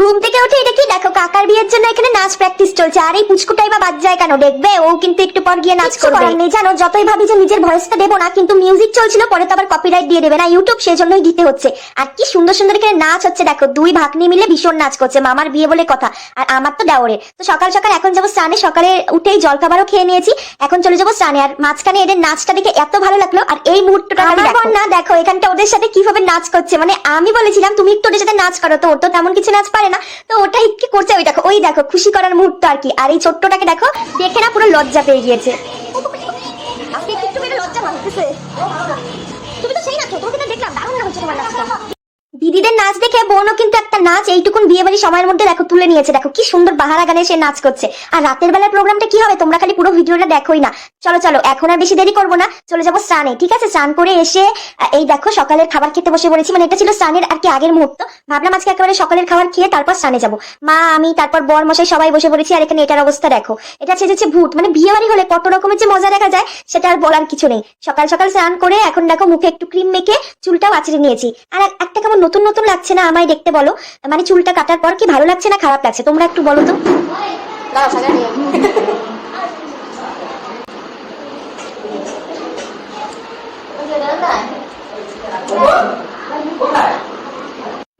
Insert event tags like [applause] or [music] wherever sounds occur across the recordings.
ঘুম থেকে উঠে এটা কি দেখো কাকার বিয়ের জন্য এখানে নাচ প্র্যাকটিস চলছে। আর এই পুচকুটাই বা বাদ যায় কেন? দেখবে ও কিন্তু একটু পর গিয়ে নাচ করবে। নেই জানো? যতই ভাবি যে নিজের ভয়েসটা দেবো না কিন্তু মিউজিক চলছিল পরে তো আবার কপিরাইট দিয়ে দেবে না। ইউটিউব সেই জন্যই দিতে হচ্ছে। আর কি সুন্দর সুন্দর এখানে নাচ হচ্ছে দেখো দুই ভাগ্নি মিলে ভীষণ নাচ করছে মামার বিয়ে বলে কথা। আর আমার তো দেওরে। তো সকাল সকাল এখন যাব স্নানে সকালে উঠেই জলখাবারও খেয়ে নিয়েছি এখন চলে যাব স্নানে। আর মাঝখানে এদের নাচটা দেখে এত ভালো লাগল আর এই মুহূর্তটা আমার না দেখো এখানটা ওদের সাথে কীভাবে নাচ করছে। মানে আমি বলেছিলাম তুমি একটু ওদের সাথে নাচ করো তো ওর তো তেমন কিছু নাচ পারে না, তো ওটাই কি করছে? ওই দেখো ওই দেখো, খুশি করার মুহূর্ত আর কি। আর এই ছোট্টটাকে দেখো, দেখে না পুরো লজ্জা পেয়ে গিয়েছে। তুমি তো সেই না দেখলাম, দারুণ হচ্ছে তোমার দিদিদের নাচ দেখে বোনও কিন্তু একটা নাচ এইটুকুন বিয়ে বাড়ি সময়ের মধ্যে দেখো তুলে নিয়েছে। দেখো কি সুন্দর বাহারা গানে সে নাচ করছে। আর রাতের বেলার প্রোগ্রামটা কি হবে? তোমরা খালি পুরো ভিডিওটা দেখোই না। চলো চলো, এখন আর বেশি দেরি করব না। চলে যাব স্নানে, ঠিক আছে? স্নান করে এসে, এই দেখো সকালের খাবার খেতে বসে পড়েছি। মানে এটা ছিল স্নানের আর কি আগের মুহূর্ত। ভাবলাম আজকে একেবারে সকালের খাবার খেয়ে তারপর স্নানে যাব। মা, আমি, তারপর বর মশাই সবাই বসে পড়েছি। আর এখানে এটার অবস্থা দেখো। এটা সেজেছে ভূত। মানে বিয়ে বাড়ি হলে কত রকমের যে মজা দেখা যায়, সেটা আর বলার কিছু নেই। সকাল সকাল স্নান করে এখন দেখো মুখে একটু ক্রিম মেখে চুলটাও আছড়ে নিয়েছি। আর একটা কেমন নতুন নতুন নতুন লাগছে না আমায় দেখতে বলো? মানে চুলটা কাটার পর কি ভালো লাগছে না খারাপ লাগছে? তোমরা একটু বলো তো।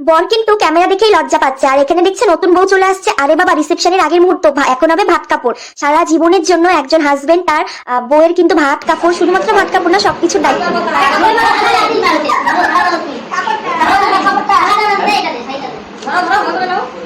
বর কিন্তু ক্যামেরা দেখেই লজ্জা পাচ্ছে। আর এখানে দেখছে নতুন বউ চলে আসছে। আরে বাবা, রিসেপশনের আগের মুহূর্ত। এখন হবে ভাত কাপড়। সারা জীবনের জন্য একজন হাজবেন্ড তার বউয়ের কিন্তু ভাত কাপড়, শুধুমাত্র ভাত কাপড় না সবকিছু দায়িত্ব নেয়। সরো সরো একটু সরো তাকাও ওটা আরও বলো ঠিক আছে আজ থেকে তোমার [laughs]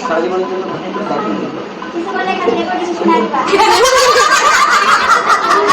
সারা জীবনের জন্য [laughs]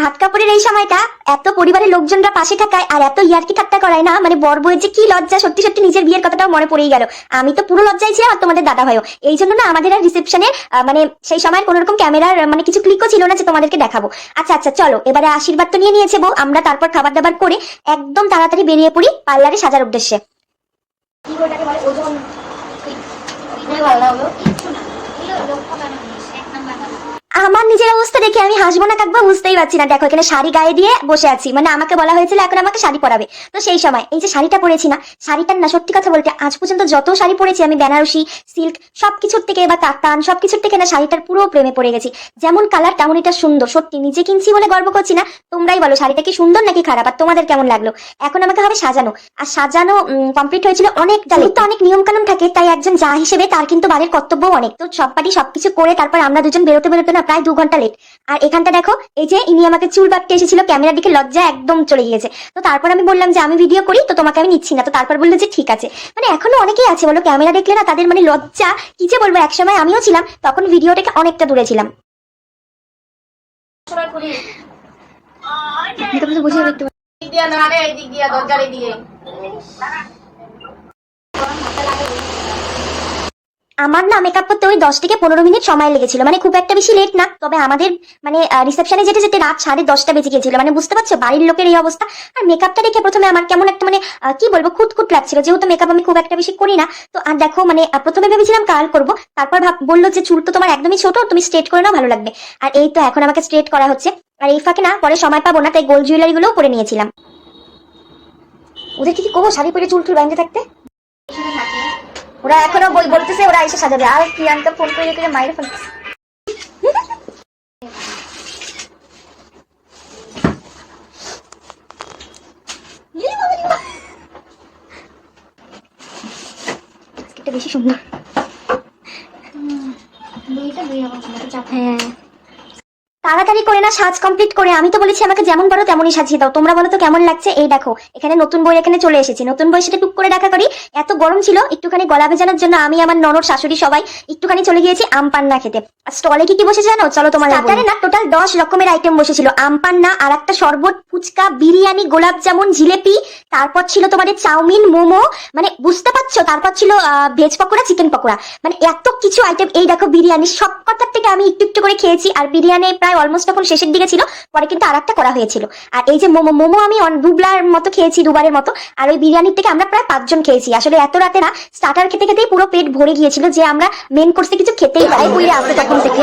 ভাত কাপড়ের এই সময়টা এত পরিবারের লোকজনরা পাশে থাকায় আর এত ইয়ার্কি ঠাট্টা করায় না মানে বর বউয়ের যে কি লজ্জা, সত্যি সত্যি নিজের বিয়ের কথাটাও মনে পড়েই গেল। আমি তো পুরো লজ্জায় ছিলাম আর তোমাদের দাদা ভাইও। এই জন্য না আমাদের আর রিসেপশনে মানে সেই সময় কোনো রকম ক্যামেরার মানে কিছু ক্লিকও ছিল না যে তোমাদেরকে দেখাবো। আচ্ছা আচ্ছা চলো, এবারে আশীর্বাদ তো নিয়ে নিয়েছে বউ। আমরা তারপর খাবার দাবার করে একদম তাড়াতাড়ি বেরিয়ে পড়ি পার্লারে সাজার উদ্দেশ্যে। আমার নিজের অবস্থা দেখে আমি হাসবো না কাকবো বুঝতেই পারছি না। দেখো, এখানে শাড়ি গায়ে দিয়ে বসে আছি। মানে আমাকে বলা হয়েছিল, এখন আমাকে শাড়ি পরাবে। তো সেই সময়, এই যে শাড়িটা পরেছি না, শাড়িটার না, সত্যি কথা বলতে, আজ পর্যন্ত যত শাড়ি পরেছি, আমি বেনারসি, সিল্ক, সবকিছুর থেকে বা কাতান সবকিছুর থেকে না শাড়িটার পুরো প্রেমে পড়ে গেছি। যেমন কালার তেমন এটা সুন্দর। সত্যি, নিজে কিনছি বলে গর্ব করছি না, তোমরাই বলো, শাড়িটা কি সুন্দর নাকি খারাপ? আর তোমাদের কেমন লাগল? এখন আমাকে হবে সাজানো। আর সাজানো কমপ্লিট হয়েছিল অনেক late। তো অনেক নিয়ম কানুন থাকে, তাই একজন যা হিসেবে তার কিন্তু বাড়ির কর্তব্য অনেক। তো সব পাটি সবকিছু করে, তারপর আমরা দুজন বেরোতে বেরোতে না প্রায় দু ঘণ্টা লেট আর এখানটা দেখো, এই যে ইনি আমাকে চুল বাঁধতে এসেছিল, ক্যামেরার দিকে লজ্জা একদম চলে গিয়েছে। তো তারপর আমি বললাম যে, আমি ভিডিও করি, তো তোমাকে আমি নিচ্ছি না। তো তারপর বলল যে, ঠিক আছে। মানে এখনও অনেকেই আছে, বলো, ক্যামেরা দেখলে না তাদের মানে লজ্জা, কি যে বলব, একসময় আমিও ছিলাম, তখন ভিডিও থেকে অনেকটা দূরে ছিলাম দিক দিয়ে না রে এই দিক দিয়ে দরজার এই দিকে আমার না মেকআপ করতে ওই দশ থেকে পনেরো মিনিট সময় লেগেছিল। মানে খুব একটা বেশি লেট না, তবে আমাদের মানে রিসেপশনে যেতে যেতে রাত সাড়ে দশটা বেজে গিয়েছিল। মানে বুঝতে পারছ, বাড়ির লোকের এই অবস্থা। আর মেকআপটা দেখে প্রথমে আমার কেমন একটা মানে কি বলব, খুঁতখুত লাগছিল। যেহেতু মেকআপ আমি খুব একটা বেশি করি না, তো আর দেখো মানে প্রথমে ভেবেছিলাম কাল করব, তারপর বলল যে চুল তো তোমার একদমই ছোট, তুমি স্ট্রেট করে নাও, ভালো লাগবে। আর এই তো এখন আমাকে স্ট্রেট করা হচ্ছে। আর এই ফাঁকে না, পরে সময় পাবো না, তাই গোল্ড জুয়েলারি গুলোও পরে নিয়েছিলাম। ওদের কি কি করব? শাড়ি পরে চুল টুল বাইন্ধে থাকতে? ওরা এখনও বই বলতেছে ওরা এসে সাজাবে। আর প্রিয়াঙ্কা ফোন করে করে মায়ের ফোন বেশি সুন্দর। হ্যাঁ। তাড়াতাড়ি করে না সাজ কমপ্লিট করে। আমি তো বলেছি আমাকে যেমন পারো তেমনই সাজিয়ে দাও। তোমরা বলো তো কেমন লাগছে? এই দেখো এখানে নতুন বই এখানে চলে এসেছি। নতুন বই সেটা টুক করে দেখা করি। এত গরম ছিল একটুখানি গলা ভেজানোর জন্য আমি আমার ননদ শাশুড়ি সবাই একটুখানি চলে গিয়েছি আম পান্না খেতে। আর স্টলে কি কি বসে জানো? চলো তোমার স্টার্টারে না টোটাল দশ রকমের আইটেম বসেছিল। আম পান্না আর একটা শরবত ফুচকা বিরিয়ানি গোলাপ জামুন জিলেপি তারপর ছিল তোমাদের চাউমিন মোমো মানে বুঝতে পারছ? তারপর ছিল ভেজ পকোড়া চিকেন পকোড়া। মানে এত কিছু আইটেম এই দেখো বিরিয়ানি সব কটার থেকে আমি একটু একটু করে খেয়েছি, আর বিরিয়ানি প্রায় অলমোস্ট তখন শেষের দিকে ছিল, পরে কিন্তু আর একটা করা হয়েছিল। আর এই যে মোমো মোমো আমি দুবলার মতো খেয়েছি, দুবারের মতো, আর ওই বিরিয়ানির থেকে আমরা প্রায় পাঁচজন খেয়েছি। আসলে এত রাতে না স্টার্টার খেতে খেতেই পুরো পেট ভরে গিয়েছিল যে আমরা মেন কোর্সে কিছু খেতেই পাই বলে আসতে তখন থেকে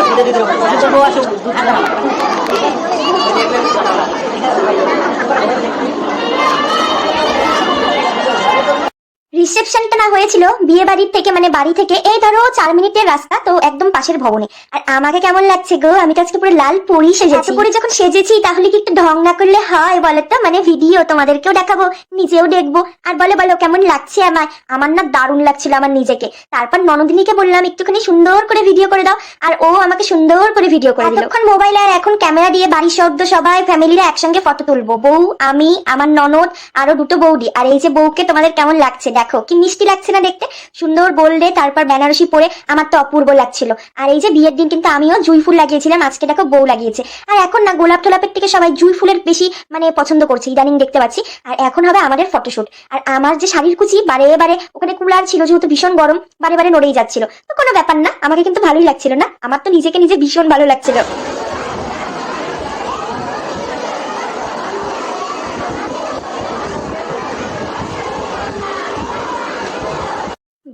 রিসেপশনটা না হয়েছিল বিয়ে বাড়ির থেকে মানে বাড়ি থেকে। এই ধরো চার মিনিটের রাস্তা তো একদম পাশের ভবনে। আর আমাকে কেমন লাগছে গো? আমি তো আজকে পুরো লাল পরি সেজেছি। পরে যখন সেজেছি তাহলে কি একটু ঢং না করলে হয় বলো তো মানে ভিডিও তোমাদেরকেও দেখাবো নিজেও দেখব। আর বলো বলো কেমন লাগছে আমার আমার না দারুণ লাগছিল আমার নিজেকে। তারপর ননদিনীকে বললাম একটুখানি সুন্দর করে ভিডিও করে দাও। আর ও আমাকে সুন্দর করে ভিডিও করে দিল। এখন মোবাইল আর এখন ক্যামেরা দিয়ে বাড়ির সদ্য সবাই ফ্যামিলিরা একসঙ্গে ফটো তুলবো। বউ আমি আমার ননদ আরও দুটো বৌদি। আর এই যে বউকে তোমাদের কেমন লাগছে দেখো। কি মিষ্টি লাগছে না দেখতে? সুন্দর বললে তারপর বেনারসি পরে আমার তো অপূর্ব লাগছিল। আর এই যে বিয়ের দিন কিন্তু আমিও জুই ফুল লাগিয়েছিলাম, আজকে দেখো বউ লাগিয়েছে। আর এখন না গোলাপ টোলাপের থেকে সবাই জুই ফুলের বেশি মানে পছন্দ করছে, ইদানিং দেখতে পাচ্ছি। আর এখন হবে আমাদের ফটোশুট আর আমার যে শাড়ির কুচি, বারে বারে, ওখানে কুলার ছিল যেহেতু ভীষণ গরম, বারে বারে নড়েই যাচ্ছিল। তো কোনো ব্যাপার না, আমাকে কিন্তু ভালোই লাগছিল না, আমার তো নিজেকে নিজে ভীষণ ভালো লাগছিল।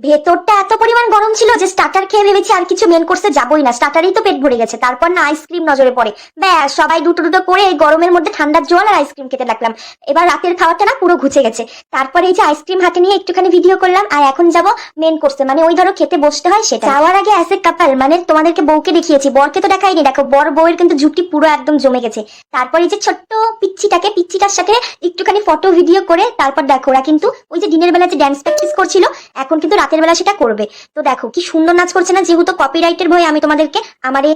ভেতরটা এত পরিমাণ গরম ছিল যে স্টার্টার খেয়ে ভেবেছি আর কিছু মেন কোর্সে যাবোই না। স্টার্টারেই তো পেট ভরে গেছে। তারপর না আইসক্রিম নজরে পড়ে। ব্যাস, সবাই দুটো দুটো করে এই গরমের মধ্যে ঠান্ডার জল আর আইসক্রিম খেতে লাগলাম। এবার রাতের খাওয়াটা না পুরো ঘুচে গেছে। তারপরে এই যে আইসক্রিম হাতে নিয়ে একটুখানি ভিডিও করলাম আর এখন যাব মেন কোর্সে মানে ওই ধরো খেতে বসতে হয় সেটা যাওয়ার আগে অ্যাসে কাপাল মানে তোমাদেরকে বউকে দেখিয়েছি। বরকে তো দেখাইনি, দেখো বর বউয়ের কিন্তু জুটি পুরো একদম জমে গেছে। তারপর এই যে ছোট্ট পিচ্ছিটাকে, পিচ্ছিটার সাথে একটুখানি ফটো ভিডিও করে তারপর দেখো ওরা কিন্তু ওই যে দিনের বেলা যে ড্যান্স প্র্যাকটিস করছিল, এখন কিন্তু রাতের বেলা সেটা করবে। তো দেখো কি সুন্দর নাচ করছে না? যেহেতু কপিরাইটের ভয়ে আমি তোমাদেরকে আমার এই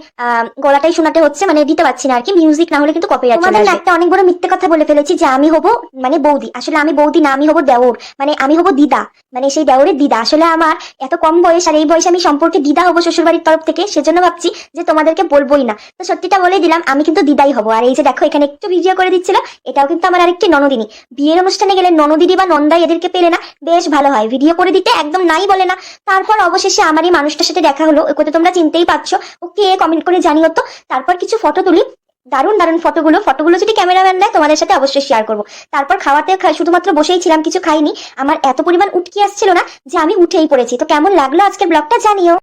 গলাটাই শোনাতে হচ্ছে মানে দিতে পারছি না আর কি মিউজিক না হলে কিন্তু কপিরাইট তোমাদের একটা অনেক বড় মিথ্যে কথা বলে ফেলেছি যে আমি হব মানে বৌদি। আসলে আমি বৌদি না আমি হব দেওর। মানে আমি হব দিদা। মানে সেই দেওরের দিদা। আসলে আমার এত কম বয়স আর এই বয়সে আমি সম্পর্কে দিদা হব শ্বশুরবাড়ির তরফ থেকে সেজন্য ভাবছি যে তোমাদেরকে বলবোই না। তো সত্যিটা বলে দিলাম আমি কিন্তু দিদাই হব। আর এই যে দেখো এখানে একটু ভিডিও করে দিচ্ছিল এটাও কিন্তু আমার আরেকটি ননদিনী। বিয়ের অনুষ্ঠানে গেলে ননদিনী বা নন্দাই এদেরকে পেলে না বেশ ভালো হয়। ভিডিও করে দিতে একদম নাই বলে না। তারপর অবশেষে আমার এই মানুষটার সাথে দেখা হলো। ওকে তোমরা চিনতেই পারছ। ও কে কমেন্ট করে জানিও তো। তারপর কিছু ফটো তুলি। দারুণ দারুণ ফটোগুলো ফটোগুলো যদি ক্যামেরাম্যান দেয়, তোমাদের সাথে অবশ্যই শেয়ার করব। তারপর খাওয়াতে শুধুমাত্র বসেই ছিলাম, কিছু খাইনি। আমার এত পরিমাণ উটকি আসছিল না যে আমি উঠেই পড়েছি। তো কেমন লাগল আজকের ব্লগটা জানিও।